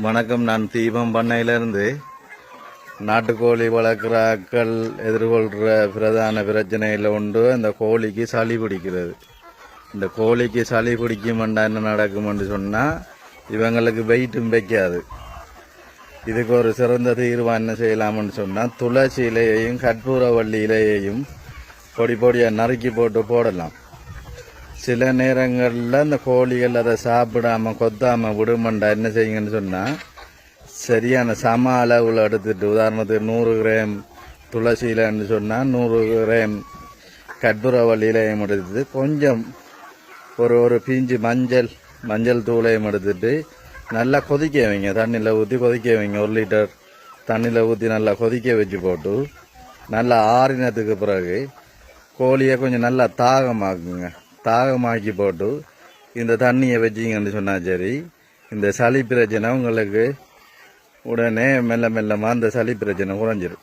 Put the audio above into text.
வணக்கம் நான் தீபம் பண்ணையிலிருந்து நாட்டுக்கோழி வளர்க்குற ஆக்கள் எதிர்கொள்கிற பிரதான பிரச்சனையில் உண்டு இந்த கோழிக்கு சளி பிடிக்கிறது. இந்த கோழிக்கு சளி பிடிக்குமெண்டா என்ன நடக்குமென்று சொன்னால் இவங்களுக்கு வெயிட்டும் வைக்காது. இதுக்கு ஒரு சிறந்த தீர்வு என்ன செய்யலாம்னு சொன்னால் துளசி இலையையும் கற்பூரவள்ளி இலையையும் பொடி பொடியாக நறுக்கி போட்டு போடலாம். சில நேரங்களில் இந்த கோழிகள் அதை சாப்பிடாம கொத்தாமல் விடுமண்டா என்ன செய்யுங்கன்னு சொன்னால் சரியான சம அளவில் எடுத்துட்டு உதாரணத்துக்கு நூறு கிராம் துளசியிலன்னு சொன்னால் நூறு கிராம் கற்பூரவள்ளி எடுத்துட்டு கொஞ்சம் ஒரு ஒரு பிஞ்சு மஞ்சள் மஞ்சள் தூளையும் எடுத்துட்டு நல்லா கொதிக்க வைங்க. தண்ணியில் ஊற்றி கொதிக்க வைங்க. ஒரு லிட்டர் தண்ணியில் ஊற்றி நல்லா கொதிக்க வச்சு போட்டு நல்லா ஆறினத்துக்கு பிறகு கோழியை கொஞ்சம் நல்லா தாகமாக்குங்க. தாகமாக்கி போட்டு இந்த தண்ணியை வச்சிங்கன்னு சொன்னால் சரி இந்த சளி பிரச்சனை உங்களுக்கு உடனே மெல்ல மெல்லமாக அந்த சளி பிரச்சனை குறைஞ்சிரும்.